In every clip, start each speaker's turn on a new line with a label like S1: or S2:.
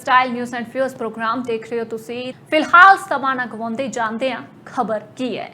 S1: Style news and views program ਦੇਖ ਰਹੇ ਹੋ ਤੁਸੀਂ। ਫਿਲਹਾਲ ਸਮਾਂ ਨਾ ਗਵਾਉਂਦੇ ਜਾਂਦੇ ਆ ਖਬਰ ਕੀ ਹੈ?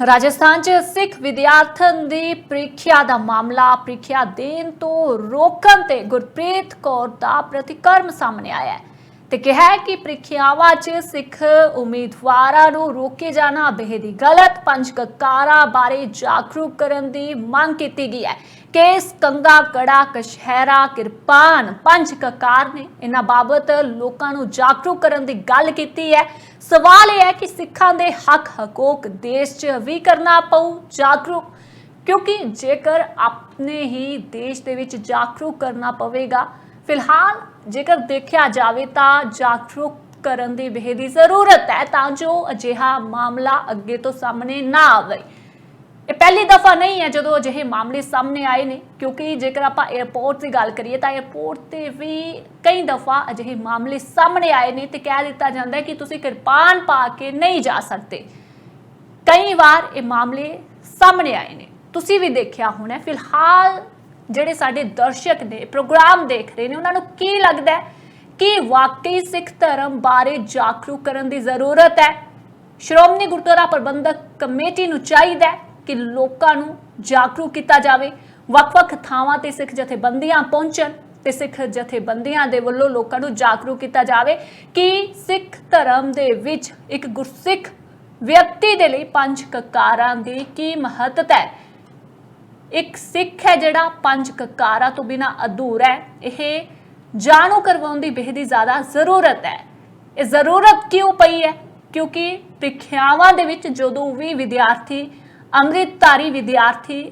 S1: ਰਾਜਸਥਾਨ 'ਚ ਸਿੱਖ ਵਿਦਿਆਰਥਣ ਦੀ ਪ੍ਰੀਖਿਆ ਦਾ ਮਾਮਲਾ, ਪ੍ਰੀਖਿਆ ਦੇਣ ਤੋਂ ਰੋਕਣ ਤੇ ਗੁਰਪ੍ਰੀਤ ਕੌਰ ਦਾ ਪ੍ਰਤੀਕਰਮ ਸਾਹਮਣੇ ਆਇਆ ਹੈ ਤੇ ਕਿਹਾ ਕਿ ਪ੍ਰੀਖਿਆਵਾਂ 'ਚ ਸਿੱਖ ਉਮੀਦਵਾਰਾਂ ਨੂੰ ਰੋਕੇ ਜਾਣਾ, ਬੇਹਦੀ ਗਲਤ ਪੰਜ ਕਕਾਰਾਂ ਬਾਰੇ ਜਾਗਰੂਕ ਕਰਨ ਦੀ ਮੰਗ ਕੀਤੀ ਗਈ ਹੈ। ਕੇਸ ਕੰਗਾ ਕੜਾ ਕਸ਼ਹਿਰਾ ਕਿਰਪਾਨ, ਪੰਜ ਕਕਾਰ ਨੇ। ਇਹਨਾਂ ਬਾਬਤ ਲੋਕਾਂ ਨੂੰ ਜਾਗਰੂਕ ਕਰਨ ਦੀ ਗੱਲ ਕੀਤੀ ਹੈ। ਸਵਾਲ ਇਹ ਹੈ ਕਿ ਸਿੱਖਾਂ ਦੇ ਹੱਕ ਹਕੂਕ ਦੇਸ਼ 'ਚ ਵੀ ਕਰਨਾ ਪਊ ਜਾਗਰੂਕ? ਕਿਉਂਕਿ ਜੇਕਰ ਆਪਣੇ ਹੀ ਦੇਸ਼ ਦੇ ਵਿੱਚ ਜਾਗਰੂਕ ਕਰਨਾ ਪਵੇਗਾ, ਫਿਲਹਾਲ ਜੇਕਰ ਦੇਖਿਆ ਜਾਵੇ ਤਾਂ ਜਾਗਰੂਕ ਕਰਨ ਦੀ ਬੇਹਦੀ ਜ਼ਰੂਰਤ ਹੈ ਤਾਂ ਜੋ ਅਜਿਹਾ ਮਾਮਲਾ ਅੱਗੇ ਤੋਂ ਸਾਹਮਣੇ ਨਾ ਆਵੇ। ਇਹ ਪਹਿਲੀ ਦਫਾ ਨਹੀਂ ਹੈ ਜਦੋਂ ਅਜਿਹੇ ਮਾਮਲੇ ਸਾਹਮਣੇ ਆਏ ਨੇ, ਕਿਉਂਕਿ ਜੇਕਰ ਆਪਾਂ 에어ਪੋਰਟ ਦੀ ਗੱਲ ਕਰੀਏ ਤਾਂ 에어ਪੋਰਟ ਤੇ ਵੀ ਕਈ ਦਫਾ ਅਜਿਹੇ ਮਾਮਲੇ ਸਾਹਮਣੇ ਆਏ ਨੇ ਤੇ ਕਹਿ ਦਿੱਤਾ ਜਾਂਦਾ ਹੈ ਕਿ ਤੁਸੀਂ ਕਿਰਪਾਨ ਪਾ ਕੇ ਨਹੀਂ ਜਾ ਸਕਦੇ। ਕਈ ਵਾਰ ਇਹ ਮਾਮਲੇ ਸਾਹਮਣੇ ਆਏ ਨੇ। ਤੁਸੀਂ ਵੀ ਦੇਖਿਆ ਹੋਣਾ ਫਿਲਹਾਲ ਜਿਹੜੇ ਸਾਡੇ ਦਰਸ਼ਕ ਨੇ, ਪ੍ਰੋਗਰਾਮ ਦੇਖ ਰਹੇ ਨੇ, ਉਹਨਾਂ ਨੂੰ ਕੀ ਲੱਗਦਾ ਹੈ ਕਿ ਵਾਕਈ ਸਿੱਖ ਧਰਮ ਬਾਰੇ ਜਾਗਰੂਕ ਕਰਨ ਦੀ ਜ਼ਰੂਰਤ ਹੈ? ਸ਼੍ਰੋਮਣੀ ਗੁਰਦੁਆਰਾ ਪ੍ਰਬੰਧਕ ਕਮੇਟੀ ਨੂੰ ਚਾਹੀਦਾ ਹੈ ਕਿ ਲੋਕਾਂ ਨੂੰ ਜਾਗਰੂਕ ਕੀਤਾ ਜਾਵੇ। ਵੱਖ-ਵੱਖ ਥਾਵਾਂ ਤੇ ਸਿੱਖ ਜਥੇਬੰਦੀਆਂ ਪਹੁੰਚਣ ਤੇ ਸਿੱਖ ਜਥੇਬੰਦੀਆਂ ਦੇ ਵੱਲੋਂ ਲੋਕਾਂ ਨੂੰ ਜਾਗਰੂਕ ਕੀਤਾ ਜਾਵੇ ਕਿ ਸਿੱਖ ਧਰਮ ਦੇ ਵਿੱਚ ਇੱਕ ਗੁਰਸਿੱਖ ਵਿਅਕਤੀ ਦੇ ਲਈ ਪੰਜ ਕਕਾਰਾਂ ਦੀ ਕੀ ਮਹੱਤਤਾ ਹੈ। ਇੱਕ ਸਿੱਖ ਹੈ ਜਿਹੜਾ ਪੰਜ ਕਕਾਰਾਂ ਤੋਂ ਬਿਨਾ ਅਧੂਰਾ ਹੈ। ਇਹ ਜਾਣੂ ਕਰਵਾਉਣ ਦੀ ਬੇਹਦੀ ਜ਼ਿਆਦਾ ਜ਼ਰੂਰਤ ਹੈ। ਇਹ ਜ਼ਰੂਰਤ ਕਿਉਂ ਪਈ ਹੈ? ਕਿਉਂਕਿ ਪ੍ਰੀਖਿਆਵਾਂ ਦੇ ਵਿੱਚ ਜਦੋਂ ਵੀ ਵਿਦਿਆਰਥੀ ਅੰਮ੍ਰਿਤਧਾਰੀ ਵਿਦਿਆਰਥੀ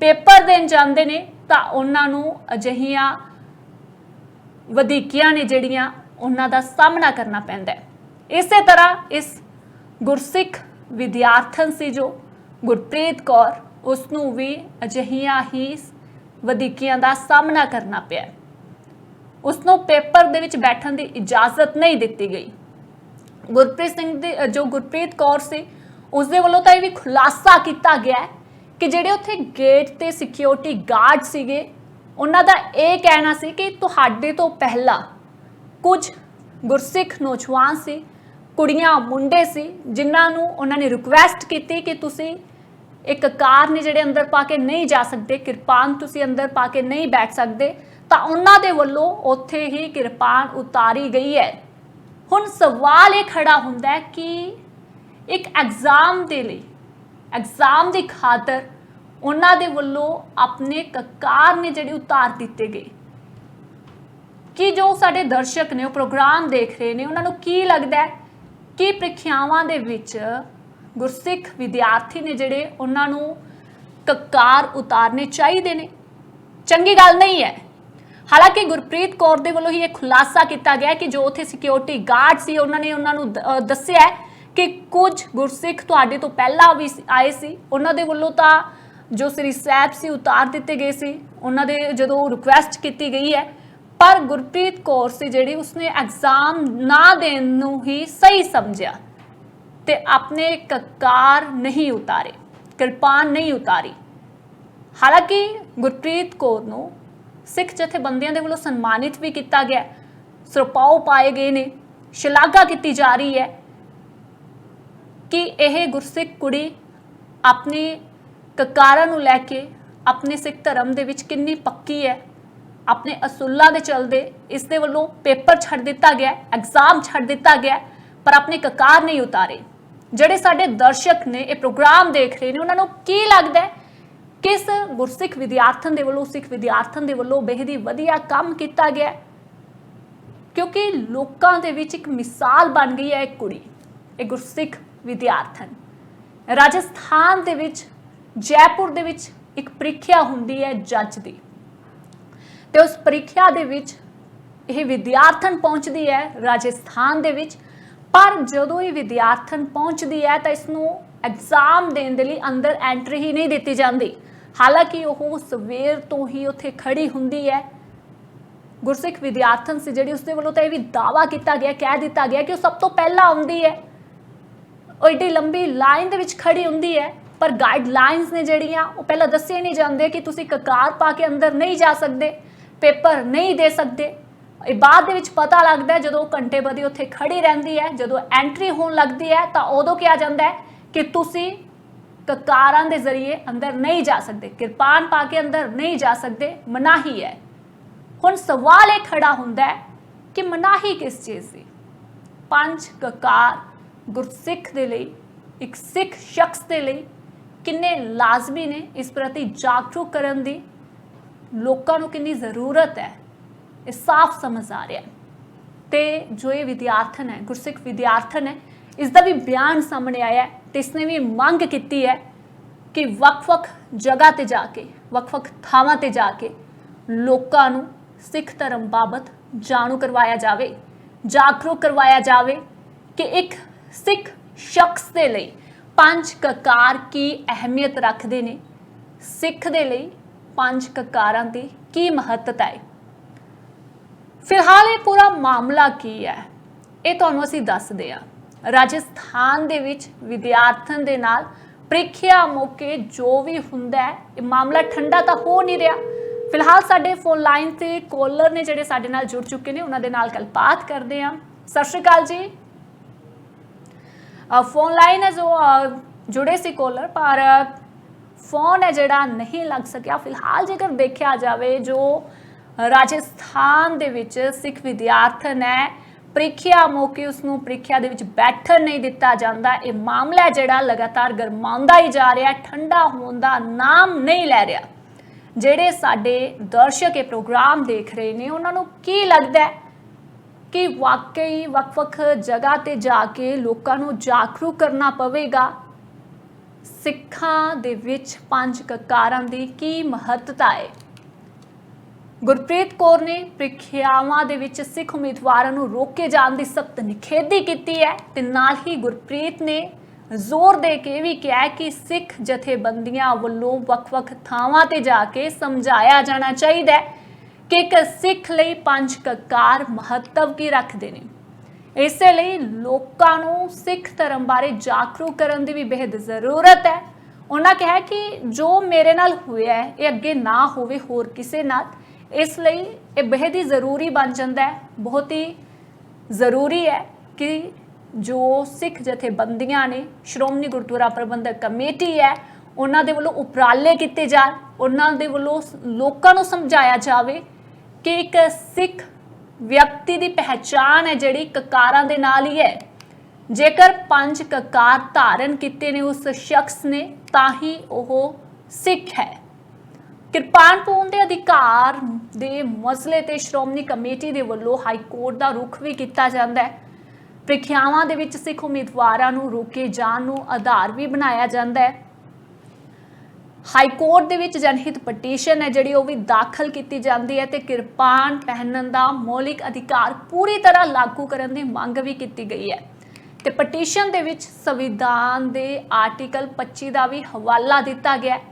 S1: ਪੇਪਰ ਦੇਣ ਜਾਂਦੇ ਨੇ ਤਾਂ ਉਹਨਾਂ ਨੂੰ ਅਜਿਹੀਆਂ ਵਧੀਕੀਆਂ ਨੇ ਜਿਹੜੀਆਂ ਉਹਨਾਂ ਦਾ ਸਾਹਮਣਾ ਕਰਨਾ ਪੈਂਦਾ ਹੈ। ਇਸੇ ਤਰ੍ਹਾਂ ਇਸ ਗੁਰਸਿੱਖ ਵਿਦਿਆਰਥਣ ਸੀ ਜੋ ਗੁਰਪ੍ਰੀਤ ਕੌਰ ਉਸ ਨੂੰ ਵੀ ਅਜਿਹੀਆਂ ਹੀ ਵਧੀਕੀਆਂ ਦਾ ਸਾਹਮਣਾ ਕਰਨਾ ਪਿਆ ਉਸ ਨੂੰ ਪੇਪਰ ਦੇ ਵਿੱਚ ਬੈਠਣ ਦੀ ਇਜਾਜ਼ਤ ਨਹੀਂ ਦਿੱਤੀ ਗਈ। ਗੁਰਪ੍ਰੀਤ ਸਿੰਘ ਦੇ ਜੋ ਗੁਰਪ੍ਰੀਤ ਕੌਰ ਸੀ ਉਸ ਦੇ ਵੱਲੋਂ ਤਾਂ ਇਹ ਵੀ ਖੁਲਾਸਾ ਕੀਤਾ ਗਿਆ ਕਿ ਜਿਹੜੇ ਉੱਥੇ ਗੇਟ ਤੇ ਸਿਕਿਉਰਿਟੀ ਗਾਰਡ ਸੀਗੇ, ਉਹਨਾਂ ਦਾ ਇਹ ਕਹਿਣਾ ਸੀ ਕਿ ਤੁਹਾਡੇ ਤੋਂ ਪਹਿਲਾਂ ਕੁਝ ਗੁਰਸਿੱਖ ਨੌਜਵਾਨ ਸੀ, ਕੁੜੀਆਂ, ਮੁੰਡੇ ਸੀ, ਜਿਨ੍ਹਾਂ ਨੂੰ ਉਹਨਾਂ ਨੇ ਰਿਕੁਐਸਟ ਕੀਤੀ ਕਿ ਤੁਸੀਂ ਇੱਕ ਕਾਰ ਨੇ ਜਿਹੜੇ ਅੰਦਰ ਪਾ ਕੇ ਨਹੀਂ ਜਾ ਸਕਦੇ, ਕਿਰਪਾਨ ਤੁਸੀਂ ਅੰਦਰ ਪਾ ਕੇ ਨਹੀਂ ਬੈਠ ਸਕਦੇ, ਤਾਂ ਉਹਨਾਂ ਦੇ ਵੱਲੋਂ ਉੱਥੇ ਹੀ ਕਿਰਪਾਨ ਉਤਾਰੀ ਗਈ ਹੈ। ਹੁਣ ਸਵਾਲ ਇਹ ਖੜਾ ਹੁੰਦਾ ਹੈ ਕਿ ਇੱਕ ਐਗਜ਼ਾਮ ਦੇ ਲਈ ਐਗਜ਼ਾਮ ਦੀ ਖਾਤਰ ਉਹਨਾਂ ਦੇ ਵੱਲੋਂ ਆਪਣੇ ਕਕਾਰ ਨੇ ਜਿਹੜੇ ਉਤਾਰ ਦਿੱਤੇ ਗਏ। ਕਿ ਜੋ ਸਾਡੇ ਦਰਸ਼ਕ ਨੇ, ਉਹ ਪ੍ਰੋਗਰਾਮ ਦੇਖ ਰਹੇ ਨੇ, ਉਹਨਾਂ ਨੂੰ ਕੀ ਲੱਗਦਾ ਹੈ? ਕਿ ਪ੍ਰੀਖਿਆਵਾਂ ਦੇ ਵਿੱਚ ਗੁਰਸਿੱਖ ਵਿਦਿਆਰਥੀ ਨੇ ਜਿਹੜੇ ਉਹਨਾਂ ਨੂੰ ਕਕਾਰ ਉਤਾਰਨੇ ਚਾਹੀਦੇ ਨੇ? ਚੰਗੀ ਗੱਲ ਨਹੀਂ ਹੈ। ਹਾਲਾਂਕਿ ਗੁਰਪ੍ਰੀਤ ਕੌਰ ਦੇ ਵੱਲੋਂ ਹੀ ਇਹ ਖੁਲਾਸਾ ਕੀਤਾ ਗਿਆ ਕਿ ਜੋ ਉੱਥੇ ਸਿਕਿਉਰਿਟੀ ਗਾਰਡ ਸੀ, ਉਹਨਾਂ ਨੇ ਉਹਨਾਂ ਨੂੰ ਦੱਸਿਆ ਕਿ ਕੁਝ ਗੁਰਸਿੱਖ ਤੁਹਾਡੇ ਤੋਂ ਪਹਿਲਾਂ ਵੀ ਸੀ- ਆਏ ਸੀ। ਉਹਨਾਂ ਦੇ ਵੱਲੋਂ ਤਾਂ ਜੋ ਸ੍ਰੀ ਸਾਹਿਬ ਸੀ, ਉਤਾਰ ਦਿੱਤੇ ਗਏ ਸੀ। ਉਹਨਾਂ ਦੇ ਜਦੋਂ ਰਿਕੁਐਸਟ ਕੀਤੀ ਗਈ ਹੈ, ਪਰ ਗੁਰਪ੍ਰੀਤ ਕੌਰ ਸੀ ਜਿਹੜੀ ਉਸਨੇ ਐਗਜ਼ਾਮ ਨਾ ਦੇਣ ਨੂੰ ਹੀ ਸਹੀ ਸਮਝਿਆ ਤੇ ਆਪਣੇ ਕਕਾਰ ਨਹੀਂ ਉਤਾਰੇ, ਕਿਰਪਾਨ ਨਹੀਂ ਉਤਾਰੀ। ਹਾਲਾਂਕਿ ਗੁਰਪ੍ਰੀਤ ਕੌਰ ਨੂੰ ਸਿੱਖ ਜਥੇਬੰਦੀਆਂ ਦੇ ਵੱਲੋਂ ਸਨਮਾਨਿਤ ਵੀ ਕੀਤਾ ਗਿਆ। ਹੈ। ਸਰਪਾਉ ਪਾਏ ਗਏ ਨੇ, ਸ਼ਲਾਘਾ ਕੀਤੀ ਜਾ ਰਹੀ ਹੈ। ਕਿ ਇਹ ਗੁਰਸਿੱਖ ਕੁੜੀ ਆਪਣੇ ਕਕਾਰਾਂ ਨੂੰ ਲੈ ਕੇ ਆਪਣੇ ਸਿੱਖ ਧਰਮ ਦੇ ਵਿੱਚ ਕਿੰਨੀ ਪੱਕੀ ਹੈ, ਆਪਣੇ ਅਸੂਲਾਂ ਦੇ ਚਲਦੇ, ਇਸ ਦੇ ਵੱਲੋਂ ਪੇਪਰ ਛੱਡ ਦਿੱਤਾ ਗਿਆ ਐਗਜ਼ਾਮ ਛੱਡ ਦਿੱਤਾ ਗਿਆ, ਪਰ ਆਪਣੇ ਕਕਾਰ ਨਹੀਂ ਉਤਾਰੇ। ਜਿਹੜੇ ਸਾਡੇ ਦਰਸ਼ਕ ਨੇ, ਇਹ ਪ੍ਰੋਗਰਾਮ ਦੇਖ ਰਹੇ ਨੇ, ਉਹਨਾਂ ਨੂੰ ਕੀ ਲੱਗਦਾ ਹੈ ਕਿਸ ਗੁਰਸਿੱਖ ਵਿਦਿਆਰਥਣ ਦੇ ਵੱਲੋਂ, ਸਿੱਖ ਵਿਦਿਆਰਥਣ ਦੇ ਵੱਲੋਂ ਬੇਹਦੀ ਵਧੀਆ ਕੰਮ ਕੀਤਾ ਗਿਆ ਕਿਉਂਕਿ ਲੋਕਾਂ ਦੇ ਵਿੱਚ ਇੱਕ ਮਿਸਾਲ ਬਣ ਗਈ ਹੈ ਇਹ ਕੁੜੀ, ਇਹ ਗੁਰਸਿੱਖ ਵਿਦਿਆਰਥਣ। ਰਾਜਸਥਾਨ ਦੇ ਵਿੱਚ, ਜੈਪੁਰ ਦੇ ਵਿੱਚ ਇੱਕ ਪ੍ਰੀਖਿਆ ਹੁੰਦੀ ਹੈ ਜੱਜ ਦੀ। ਤੇ ਉਸ ਪ੍ਰੀਖਿਆ ਦੇ ਵਿੱਚ ਇਹ ਵਿਦਿਆਰਥਣ ਪਹੁੰਚਦੀ ਹੈ ਰਾਜਸਥਾਨ ਦੇ ਵਿੱਚ। ਪਰ ਜਦੋਂ ਇਹ ਵਿਦਿਆਰਥਣ ਪਹੁੰਚਦੀ ਹੈ ਤਾਂ ਇਸ ਨੂੰ ਐਗਜ਼ਾਮ ਦੇਣ ਦੇ ਲਈ ਅੰਦਰ ਐਂਟਰੀ ਹੀ ਨਹੀਂ ਦਿੱਤੀ ਜਾਂਦੀ। ਹਾਲਾਂਕਿ ਉਹ ਸਵੇਰ ਤੋਂ ਹੀ ਉੱਥੇ ਖੜੀ ਹੁੰਦੀ ਹੈ। ਗੁਰਸਿੱਖ ਵਿਦਿਆਰਥਣ ਸੀ, ਜਿਹੜੀ ਉਸਦੇ ਵੱਲੋਂ ਤਾਂ ਇਹ ਵੀ ਦਾਵਾ ਕੀਤਾ ਗਿਆ, ਕਹਿ ਦਿੱਤਾ ਗਿਆ ਕਿ ਉਹ ਸਭ ਤੋਂ ਪਹਿਲਾਂ ਆਉਂਦੀ ਹੈ। ਉਹ ਏਡੀ ਲੰਬੀ ਲਾਈਨ ਦੇ ਵਿੱਚ ਖੜੀ ਹੁੰਦੀ ਹੈ, ਪਰ ਗਾਈਡਲਾਈਨਸ ਨੇ ਜਿਹੜੀਆਂ, ਉਹ ਪਹਿਲਾਂ ਦੱਸੇ ਨਹੀਂ ਜਾਂਦੇ ਕਿ ਤੁਸੀਂ ਕਕਾਰ ਪਾ ਕੇ ਅੰਦਰ ਨਹੀਂ ਜਾ ਸਕਦੇ, ਪੇਪਰ ਨਹੀਂ ਦੇ ਸਕਦੇ। ਇਹ ਬਾਅਦ ਦੇ ਵਿੱਚ ਪਤਾ ਲੱਗਦਾ ਜਦੋਂ ਉਹ ਘੰਟੇ ਬਦੀ ਉੱਥੇ ਖੜੀ ਰਹਿੰਦੀ ਹੈ, ਜਦੋਂ ਐਂਟਰੀ ਹੋਣ ਲੱਗਦੀ ਹੈ, ਤਾਂ ਉਦੋਂ ਕਿਹਾ ਜਾਂਦਾ ਹੈ ਕਿ ਤੁਸੀਂ ਕਕਾਰਾਂ ਦੇ ਜ਼ਰੀਏ ਅੰਦਰ ਨਹੀਂ ਜਾ ਸਕਦੇ, ਕਿਰਪਾਨ ਪਾ ਕੇ ਅੰਦਰ ਨਹੀਂ ਜਾ ਸਕਦੇ, ਮਨਾਹੀ ਹੈ। ਹੁਣ ਸਵਾਲ ਇਹ ਖੜਾ ਹੁੰਦਾ ਹੈ ਕਿ ਮਨਾਹੀ ਕਿਸ ਚੀਜ਼ ਦੀ? ਪੰਜ ਕਕਾਰ ਗੁਰਸਿੱਖ ਦੇ ਲਈ, ਇੱਕ ਸਿੱਖ ਸ਼ਖਸ ਦੇ ਲਈ ਕਿੰਨੇ ਲਾਜ਼ਮੀ ਨੇ ਇਸ ਪ੍ਰਤੀ ਜਾਗਰੂਕ ਕਰਨ ਦੀ। ਲੋਕਾਂ ਨੂੰ ਕਿੰਨੀ ਜ਼ਰੂਰਤ ਹੈ, ਇਹ ਸਾਫ਼ ਸਮਝ ਆ ਰਿਹਾ ਹੈ। ਤੇ ਜੋ ਇਹ ਵਿਦਿਆਰਥਣ ਹੈ, ਗੁਰਸਿੱਖ ਵਿਦਿਆਰਥਣ ਹੈ, ਇਸ ਦਾ ਵੀ ਬਿਆਨ ਸਾਹਮਣੇ ਆਇਆ ਹੈ ਤੇ ਇਸਨੇ ਵੀ ਮੰਗ ਕੀਤੀ ਹੈ ਕਿ ਵੱਖ-ਵੱਖ ਜਗ੍ਹਾ ਤੇ ਜਾ ਕੇ ਵੱਖ-ਵੱਖ ਥਾਵਾਂ ਤੇ ਜਾ ਕੇ ਲੋਕਾਂ ਨੂੰ ਸਿੱਖ ਧਰਮ ਬਾਬਤ ਜਾਣੂ ਕਰਵਾਇਆ ਜਾਵੇ, ਜਾਗਰੂਕ ਕਰਵਾਇਆ ਜਾਵੇ ਕਿ ਇੱਕ ਸਿੱਖ ਸ਼ਖਸ ਦੇ ਲਈ ਪੰਜ ਕਕਾਰ ਕੀ ਅਹਿਮੀਅਤ ਰੱਖਦੇ ਨੇ? ਸਿੱਖ ਦੇ ਲਈ ਪੰਜ ਕਕਾਰਾਂ ਦੀ ਕੀ ਮਹੱਤਤਾ ਹੈ? ਫਿਲਹਾਲ ਇਹ ਪੂਰਾ ਮਾਮਲਾ ਕੀ ਹੈ? ਇਹ ਤੁਹਾਨੂੰ ਅਸੀਂ ਦੱਸਦੇ ਹਾਂ। ਰਾਜਸਥਾਨ ਦੇ ਵਿੱਚ ਵਿਦਿਆਰਥਣ ਦੇ ਨਾਲ ਪ੍ਰੀਖਿਆ ਮੌਕੇ ਜੋ ਵੀ ਹੁੰਦਾ ਹੈ, ਇਹ ਮਾਮਲਾ ਠੰਡਾ ਤਾਂ ਹੋ ਨਹੀਂ ਰਿਹਾ। ਫਿਲਹਾਲ ਸਾਡੇ ਫੋਨ ਲਾਈਨ ਤੇ ਕਾਲਰ ਨੇ ਜਿਹੜੇ ਸਾਡੇ ਨਾਲ ਜੁੜ ਚੁੱਕੇ ਨੇ, ਉਹਨਾਂ ਦੇ ਨਾਲ ਗੱਲਬਾਤ ਕਰਦੇ ਹਾਂ। ਸਤਿ ਸ਼੍ਰੀ ਅਕਾਲ ਜੀ। ਫੋਨ ਲਾਈਨ ਹੈ ਜੋ ਜੁੜੇ ਸੀ ਕੋਲਰ ਪਰ ਫੋਨ ਹੈ ਜਿਹੜਾ ਨਹੀਂ ਲੱਗ ਸਕਿਆ। ਫਿਲਹਾਲ ਜੇਕਰ ਦੇਖਿਆ ਜਾਵੇ, ਜੋ ਰਾਜਸਥਾਨ ਦੇ ਵਿੱਚ ਸਿੱਖ ਵਿਦਿਆਰਥਣ ਹੈ, ਪ੍ਰੀਖਿਆ ਮੌਕੇ ਉਸ ਨੂੰ ਪ੍ਰੀਖਿਆ ਦੇ ਵਿੱਚ ਬੈਠਣ ਨਹੀਂ ਦਿੱਤਾ ਜਾਂਦਾ। ਇਹ ਮਾਮਲਾ ਜਿਹੜਾ ਲਗਾਤਾਰ ਗਰਮਾਉਂਦਾ ਹੀ ਜਾ ਰਿਹਾ, ਠੰਡਾ ਹੋਣ ਦਾ ਨਾਮ ਨਹੀਂ ਲੈ ਰਿਹਾ। ਜਿਹੜੇ ਸਾਡੇ ਦਰਸ਼ਕ ਇਹ ਪ੍ਰੋਗਰਾਮ ਦੇਖ ਰਹੇ ਨੇ, ਉਹਨਾਂ ਨੂੰ ਕੀ ਲੱਗਦਾ ਹੈ? ਕਿ ਵਾਕਈ ਵੱਖ-ਵੱਖ ਜਗ੍ਹਾ ਤੇ ਜਾ ਕੇ ਲੋਕਾਂ ਨੂੰ ਜਾਗਰੂਕ ਕਰਨਾ ਪਵੇਗਾ। ਸਿੱਖਾਂ ਦੇ ਵਿੱਚ ਪੰਜ ਕਕਾਰਾਂ ਦੀ ਕੀ ਮਹੱਤਤਾ ਹੈ ਗੁਰਪ੍ਰੀਤ ਕੌਰ ਨੇ ਪ੍ਰੀਖਿਆਵਾਂ ਦੇ ਵਿੱਚ ਸਿੱਖ ਉਮੀਦਵਾਰਾਂ ਨੂੰ ਰੋਕੇ ਜਾਣ ਦੀ ਸਖਤ ਨਿਖੇਧੀ ਕੀਤੀ ਹੈ ਤੇ ਨਾਲ ਹੀ ਗੁਰਪ੍ਰੀਤ ਨੇ ਜ਼ੋਰ ਦੇ ਕੇ ਇਹ ਵੀ ਕਿਹਾ ਕਿ ਸਿੱਖ ਜਥੇਬੰਦੀਆਂ ਵੱਲੋਂ ਵੱਖ-ਵੱਖ ਥਾਵਾਂ ਤੇ ਜਾ ਕੇ ਸਮਝਾਇਆ ਜਾਣਾ ਚਾਹੀਦਾ ਹੈ। ਕਿ ਇੱਕ ਸਿੱਖ ਲਈ ਪੰਜ ਕਕਾਰ ਮਹੱਤਵ ਕੀ ਰੱਖਦੇ ਨੇ? ਇਸੇ ਲਈ ਲੋਕਾਂ ਨੂੰ ਸਿੱਖ ਧਰਮ ਬਾਰੇ ਜਾਗਰੂਕ ਕਰਨ ਦੀ ਵੀ ਬੇਹਦ ਜ਼ਰੂਰਤ ਹੈ। ਉਹਨਾਂ ਕਿਹਾ ਕਿ ਜੋ ਮੇਰੇ ਨਾਲ ਹੋਇਆ ਹੈ, ਇਹ ਅੱਗੇ ਨਾ ਹੋਵੇ ਹੋਰ ਕਿਸੇ ਨਾਲ, ਇਸ ਲਈ ਇਹ ਬੇਹਦ ਹੀ ਜ਼ਰੂਰੀ ਬਣ ਜਾਂਦਾ ਹੈ। ਬਹੁਤ ਹੀ ਜ਼ਰੂਰੀ ਹੈ ਕਿ ਜੋ ਸਿੱਖ ਜਥੇਬੰਦੀਆਂ ਨੇ, ਸ਼੍ਰੋਮਣੀ ਗੁਰਦੁਆਰਾ ਪ੍ਰਬੰਧਕ ਕਮੇਟੀ ਹੈ, ਉਹਨਾਂ ਦੇ ਵੱਲੋਂ ਉਪਰਾਲੇ ਕੀਤੇ ਜਾਣ, ਉਹਨਾਂ ਦੇ ਵੱਲੋਂ ਲੋਕਾਂ ਨੂੰ ਸਮਝਾਇਆ ਜਾਵੇ ਕਿ ਇੱਕ ਸਿੱਖ ਵਿਅਕਤੀ ਦੀ ਪਹਿਚਾਣ ਹੈ ਜਿਹੜੀ ਕਕਾਰਾਂ ਦੇ ਨਾਲ ਹੀ ਹੈ। ਜੇਕਰ ਪੰਜ ਕਕਾਰ ਧਾਰਨ ਕੀਤੇ ਨੇ ਉਸ ਸ਼ਖਸ ਨੇ, ਤਾਂ ਹੀ ਉਹ ਸਿੱਖ ਹੈ। ਕਿਰਪਾਨ ਪਾਉਣ ਦੇ ਅਧਿਕਾਰ ਦੇ ਮਸਲੇ ਤੇ ਸ਼੍ਰੋਮਣੀ ਕਮੇਟੀ ਦੇ ਵੱਲੋਂ ਹਾਈ ਕੋਰਟ ਦਾ ਰੁਖ ਵੀ ਕੀਤਾ ਜਾਂਦਾ ਹੈ। ਪ੍ਰੀਖਿਆਵਾਂ ਦੇ ਵਿੱਚ ਸਿੱਖ ਉਮੀਦਵਾਰਾਂ ਨੂੰ ਰੋਕੇ ਜਾਣ ਨੂੰ ਆਧਾਰ ਵੀ ਬਣਾਇਆ ਜਾਂਦਾ ਹੈ। ਹਾਈ ਕੋਰਟ ਦੇ ਵਿੱਚ ਜਨਹਿਤ ਪਟੀਸ਼ਨ ਹੈ, ਜਿਹੜੀ ਉਹ ਵੀ ਦਾਖਲ ਕੀਤੀ ਜਾਂਦੀ ਹੈ ਤੇ ਕਿਰਪਾਨ ਪਹਿਨਣ ਦਾ ਮੌਲਿਕ ਅਧਿਕਾਰ ਪੂਰੀ ਤਰ੍ਹਾਂ ਲਾਗੂ ਕਰਨ ਦੀ ਮੰਗ ਵੀ ਕੀਤੀ ਗਈ ਹੈ। ਤੇ ਪਟੀਸ਼ਨ ਦੇ ਵਿੱਚ ਸੰਵਿਧਾਨ ਦੇ ਆਰਟੀਕਲ 25 ਦਾ ਵੀ ਹਵਾਲਾ ਦਿੱਤਾ ਗਿਆ ਹੈ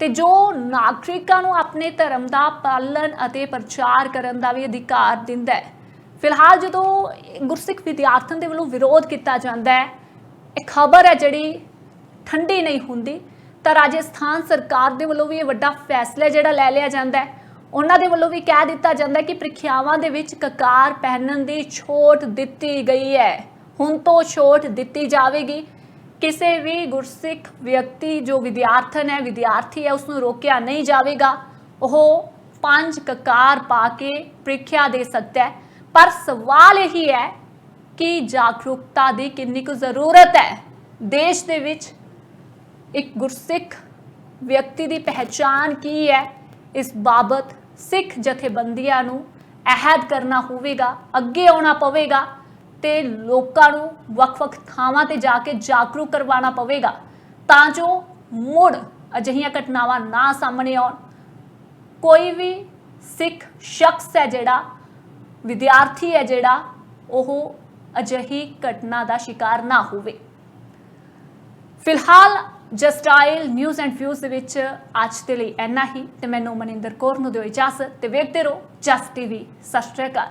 S1: ਤੇ ਜੋ ਨਾਗਰਿਕਾਂ ਨੂੰ ਆਪਣੇ ਧਰਮ ਦਾ ਪਾਲਣ ਅਤੇ ਪ੍ਰਚਾਰ ਕਰਨ ਦਾ ਵੀ ਅਧਿਕਾਰ ਦਿੰਦਾ ਹੈ। ਫਿਲਹਾਲ ਜਦੋਂ ਗੁਰਸਿੱਖ ਵਿਦਿਆਰਥਣ ਦੇ ਵੱਲੋਂ ਵਿਰੋਧ ਕੀਤਾ ਜਾਂਦਾ ਹੈ, ਇਹ ਖਬਰ ਹੈ ਜਿਹੜੀ ਠੰਡੀ ਨਹੀਂ ਹੁੰਦੀ ਤਾਂ ਰਾਜਸਥਾਨ ਸਰਕਾਰ ਦੇ ਵੱਲੋਂ ਵੀ ਇਹ ਵੱਡਾ ਫੈਸਲਾ ਜਿਹੜਾ ਲੈ ਲਿਆ ਜਾਂਦਾ ਹੈ। ਉਹਨਾਂ ਦੇ ਵੱਲੋਂ ਵੀ ਕਹਿ ਦਿੱਤਾ ਜਾਂਦਾ ਕਿ ਪ੍ਰੀਖਿਆਵਾਂ ਦੇ ਵਿੱਚ ਕਕਾਰ ਪਹਿਨਣ ਦੀ ਛੋਟ ਦਿੱਤੀ ਗਈ ਹੈ। ਹੁਣ ਤੋਂ ਛੋਟ ਦਿੱਤੀ ਜਾਵੇਗੀ। ਕਿਸੇ ਵੀ ਗੁਰਸਿੱਖ ਵਿਅਕਤੀ ਜੋ ਵਿਦਿਆਰਥਣ ਹੈ, ਵਿਦਿਆਰਥੀ ਹੈ ਉਸ ਨੂੰ ਰੋਕਿਆ ਨਹੀਂ ਜਾਵੇਗਾ। ਉਹ ਪੰਜ ਕਕਾਰ ਪਾ ਕੇ ਪ੍ਰੀਖਿਆ ਦੇ ਸਕਦਾ ਹੈ। ਪਰ ਸਵਾਲ ਇਹੀ ਹੈ ਕਿ ਜਾਗਰੂਕਤਾ ਦੀ ਕਿੰਨੀ ਕੁ ਜ਼ਰੂਰਤ ਹੈ। ਦੇਸ਼ ਦੇ ਵਿੱਚ ਇੱਕ ਗੁਰਸਿੱਖ ਵਿਅਕਤੀ ਦੀ ਪਹਿਚਾਨ ਕੀ ਹੈ? ਇਸ ਬਾਬਤ ਸਿੱਖ ਜਥੇਬੰਦੀਆਂ ਨੂੰ ਅਹਿਦ ਕਰਨਾ ਹੋਵੇਗਾ, ਅੱਗੇ ਆਉਣਾ ਪਵੇਗਾ ਤੇ ਲੋਕਾਂ ਨੂੰ ਵੱਖ-ਵੱਖ ਥਾਵਾਂ ਤੇ ਜਾ ਕੇ ਜਾਗਰੂਕ ਕਰਵਾਉਣਾ ਪਵੇਗਾ ਤਾਂ ਜੋ ਮੁੜ ਅਜਿਹੀਆਂ ਘਟਨਾਵਾਂ ਨਾ ਸਾਹਮਣੇ ਆਉਣ। ਕੋਈ ਵੀ ਸਿੱਖ ਸ਼ਖਸ ਹੈ ਜਿਹੜਾ, ਵਿਦਿਆਰਥੀ ਹੈ ਜਿਹੜਾ, ਉਹ ਅਜਿਹੀ ਘਟਨਾ ਦਾ ਸ਼ਿਕਾਰ ਨਾ ਹੋਵੇ। ਫਿਲਹਾਲ ਜਸਟਾਈਲ ਨਿਊਜ਼ ਐਂਡ ਫਿਊਜ਼ ਦੇ ਵਿੱਚ ਅੱਜ ਦੇ ਲਈ ਇੰਨਾ ਹੀ ਤੇ ਮੈਨੂੰ ਮਨਿੰਦਰ ਕੌਰ ਨੂੰ ਦਿਓ ਇਜਾਜ਼ਤ ਤੇ ਵੇਖਦੇ ਰਹੋ ਜਸ ਟੀਵੀ। ਸਤਿ ਸ਼੍ਰੀ ਅਕਾਲ।